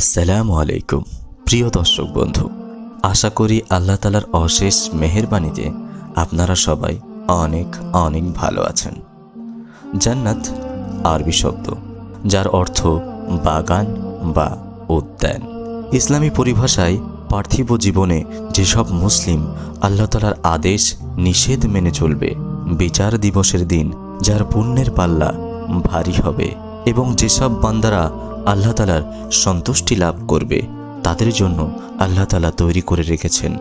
আসসালামু আলাইকুম, প্রিয় দর্শক বন্ধু। আশা করি আল্লাহ তালার অশেষ মেহেরবানিতে আপনারা সবাই অনেক অনেক ভালো আছেন। জান্নাত আরবি শব্দ, যার অর্থ বাগান বা উদ্যান। ইসলামী পরিভাষায় পার্থিব জীবনে যেসব মুসলিম আল্লাহ তালার আদেশ, নিষেধ মেনে চলবে, বিচার দিবসের দিন যার পুণ্যের পাল্লা ভারী হবে। এবং যেসব বান্দারা আল্লাহ তালার সন্তুষ্টি লাভ করবে, তাদের জন্য আল্লাহ তালা তৈরি করে রেখেছেন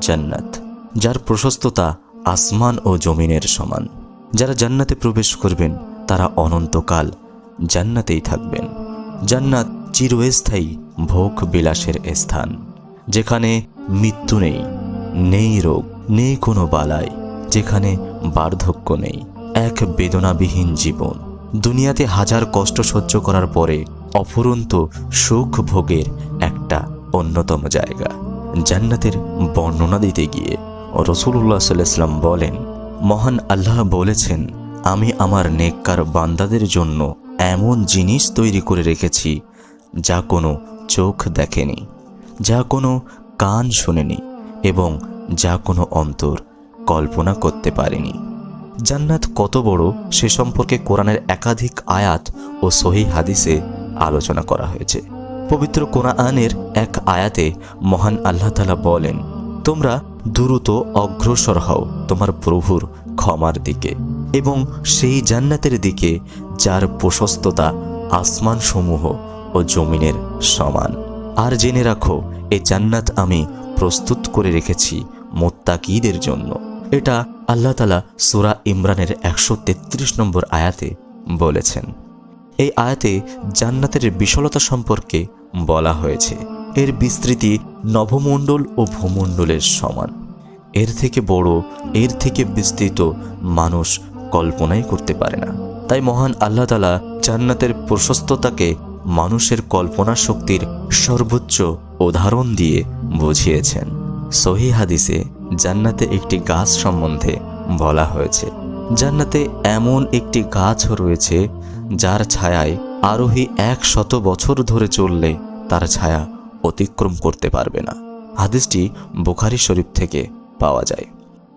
জান্নাত, যার প্রশস্ততা আসমান ও জমিনের সমান। যারা জান্নাতে প্রবেশ করবেন, তারা অনন্তকাল জান্নাতেই থাকবেন। জান্নাত চিরস্থায়ী ভোগ বিলাসের স্থান, যেখানে মৃত্যু নেই নেই রোগ, নেই কোনো বালাই, যেখানে বার্ধক্য নেই, এক বেদনাবিহীন জীবন। দুনিয়াতে হাজার কষ্ট সহ্য করার পরে অফুরন্ত সুখ ভোগের একটা অন্যতম জায়গা। জান্নাতের বর্ণনা দিতে গিয়ে রসুল্লাহ সাল্লাম বলেন, মহান আল্লাহ বলেছেন, আমি আমার নেককার বান্দাদের জন্য এমন জিনিস তৈরি করে রেখেছি যা কোনো চোখ দেখেনি, যা কোনো কান শোনেনি এবং যা কোনো অন্তর কল্পনা করতে পারেনি। জান্নাত কত বড়, সে সম্পর্কে কোরআনের একাধিক আয়াত ও সহি হাদিসে আলোচনা করা হয়েছে। পবিত্র কোরআনের এক আয়াতে মহান আল্লাহ তালা বলেন, তোমরা দ্রুত অগ্রসর হও তোমার প্রভুর ক্ষমার দিকে এবং সেই জান্নাতের দিকে যার প্রশস্ততা আসমানসমূহ ও জমিনের সমান। আর জেনে রাখো, এ জান্নাত আমি প্রস্তুত করে রেখেছি মোত্তাকিদের জন্য। এটা আল্লাহ তালা সুরা ইমরানের একশো তেত্রিশ নম্বর আয়াতে বলেছেন, এই আয়াতে জান্নাতের বিশলতা সম্পর্কে বলা হয়েছে। এর বিস্তৃতি নভমণ্ডল ও ভূমণ্ডলের সমান। এর থেকে বড়, এর থেকে বিস্তৃত মানুষ কল্পনাই করতে পারে না। তাই মহান আল্লাহ তালা জান্নাতের প্রশস্ততাকে মানুষের কল্পনা শক্তির সর্বোচ্চ উদাহরণ দিয়ে বুঝিয়েছেন। সহি হাদিসে জান্নাতে একটি গাছ সম্বন্ধে বলা হয়েছে। জান্নাতে এমন একটি গাছও রয়েছে, যার ছায়ায় আরোহী এক শত বছর ধরে চললে তার ছায়া অতিক্রম করতে পারবে না। হাদিসটি বুখারি শরীফ থেকে পাওয়া যায়।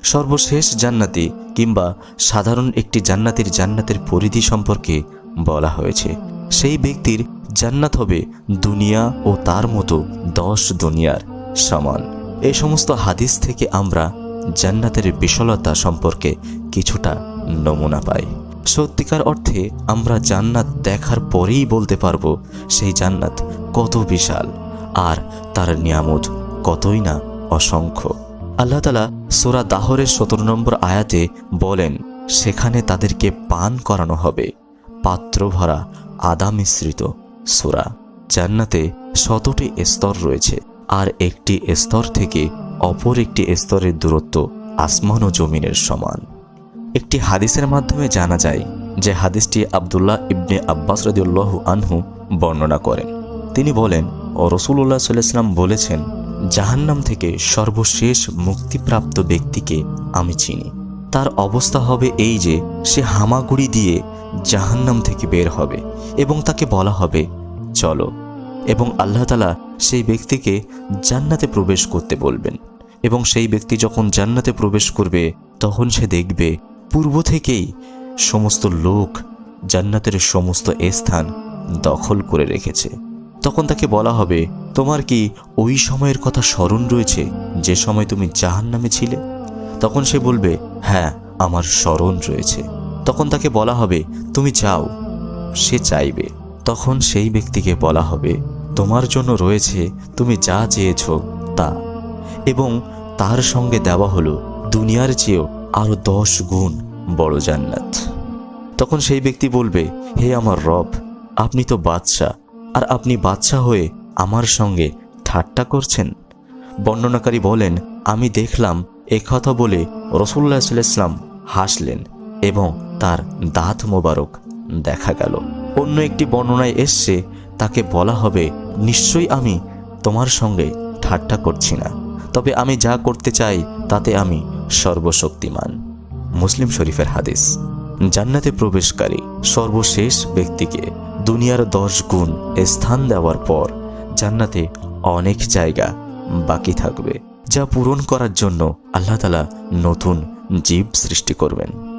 সর্বশেষ জান্নাতি কিংবা সাধারণ একটি জান্নাতির জান্নাতের পরিধি সম্পর্কে বলা হয়েছে। সেই ব্যক্তির জান্নাত হবে দুনিয়া ও তার মতো দশ দুনিয়ার সমান। এই সমস্ত হাদিস থেকে আমরা জান্নাতের বিশালতা সম্পর্কে কিছুটা নমুনা পাই। সত্যিকার অর্থে আমরা জান্নাত দেখার পরেই বলতে পারব সেই জান্নাত কত বিশাল আর তার নিয়ামত কতই না অসংখ্য। আল্লাহ তালা সোরা দাহরের সতেরো নম্বর আয়াতে বলেন, সেখানে তাদেরকে পান করানো হবে। পাত্র ভরা আদা মিশ্রিত সোরা। জান্নাতে শতটি স্তর রয়েছে। আর একটি স্তর থেকে অপর একটি স্তরের দূরত্ব আসমান ও জমিনের সমান। একটি হাদিসের মাধ্যমে জানা যায় যে হাদিসটি আবদুল্লাহ ইবনে আব্বাস রদিউল্লাহু আনহু বর্ণনা করেন। তিনি বলেন, ও রসুল্লাহ সাল্লাম বলেছেন, জাহান্নাম থেকে সর্বশেষ মুক্তিপ্রাপ্ত ব্যক্তিকে আমি চিনি। তার অবস্থা হবে এই যে, সে হামাগুড়ি দিয়ে জাহান্নাম থেকে বের হবে এবং তাকে বলা হবে, চলো। এবং আল্লাহ তালা সেই ব্যক্তিকে জান্নাতে প্রবেশ করতে বলবেন। এবং সেই ব্যক্তি যখন জান্নাতে প্রবেশ করবে, তখন সে দেখবে, পূর্ব থেকেই সমস্ত লোক জান্নাতের সমস্ত স্থান দখল করে রেখেছে। তখন তাকে বলা হবে, তোমার কি ওই সময়ের কথা স্মরণ রয়েছে, যে সময় তুমি জাহান নামে ছিলে? তখন সে বলবে হ্যাঁ আমার স্মরণ রয়েছে। তখন তাকে বলা হবে, তুমি যাও, সে চাইবে। তখন সেই ব্যক্তিকে বলা হবে, তোমার জন্য রয়েছে, তুমি যা চেয়েছ, তা। এবং তার সঙ্গে দেওয়া হলো, দুনিয়ার চেয়েও আরও দশ গুণ বড় জান্নাত। তখন সেই ব্যক্তি বলবে, হে আমার রব, আপনি তো বাদশাহ আর আপনি বাদশাহ হয়ে আমার সঙ্গে ঠাট্টা করছেন? বর্ণনাকারী বলেন, আমি দেখলাম এ কথা বলে রসুল্লাহ সাল্লাম হাসলেন এবং তার দাঁত মোবারক দেখা গেল। অন্য একটি বর্ণনায় এসছে, তাকে বলা হবে, নিশ্চয়ই আমি তোমার সঙ্গে ঠাট্টা করছি না। তবে আমি যা করতে চাই, তাতে আমি সর্বশক্তিমান। মুসলিম শরীফের হাদিস। জান্নাতে প্রবেশকারী সর্বশেষ ব্যক্তিকে দুনিয়ার দশ গুণ স্থান দেওয়ার পর জান্নাতে অনেক জায়গা বাকি থাকবে, যা পূরণ করার জন্য আল্লাহ তালা নতুন জীব সৃষ্টি করবেন।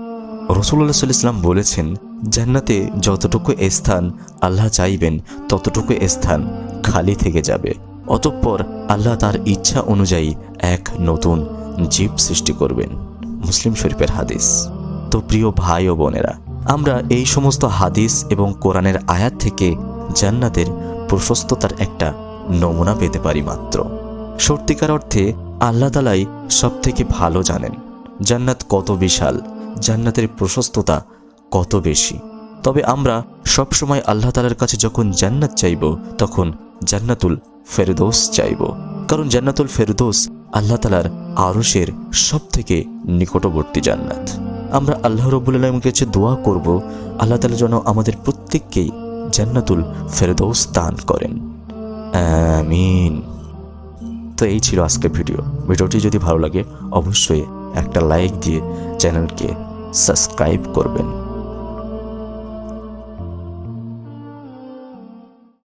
রসুল্লাহ সাল্লাম বলেছেন, জান্নাতে যতটুকু স্থান আল্লাহ চাইবেন, ততটুকু স্থান খালি থেকে যাবে। অতঃপর আল্লাহ তার ইচ্ছা অনুযায়ী এক নতুন জীব সৃষ্টি করবেন। মুসলিম শরীফের হাদিস। তো প্রিয় ভাই ও বোনেরা, আমরা এই সমস্ত হাদিস এবং কোরআনের আয়াত থেকে জান্নাতের প্রশস্ততার একটা নমুনা পেতে পারি মাত্র। সত্যিকার অর্থে আল্লাহ তালাই সব থেকে ভালো জানেন। জান্নাত কত বিশাল জান্নাতের প্রশস্ততা কত বেশি? তবে আমরা সবসময় আল্লাহ তালার কাছে যখন জান্নাত চাইব, তখন জান্নাতুল ফেরদৌস চাইব। কারণ জান্নাতুল ফেরদৌস আল্লাহ তালার আরশের সব থেকে নিকটবর্তী জান্নাত। আমরা আল্লাহ রবুল আলমের কাছে দোয়া করব, আল্লাহ তালা যেন আমাদের প্রত্যেককেই জান্নাতুল ফেরদৌস দান করেন। আমিন। তো এই ছিল আজকের ভিডিও। ভিডিওটি যদি ভালো লাগে, অবশ্যই একটা লাইক দিয়ে চ্যানেলকে সাবস্ক্রাইব করবেন।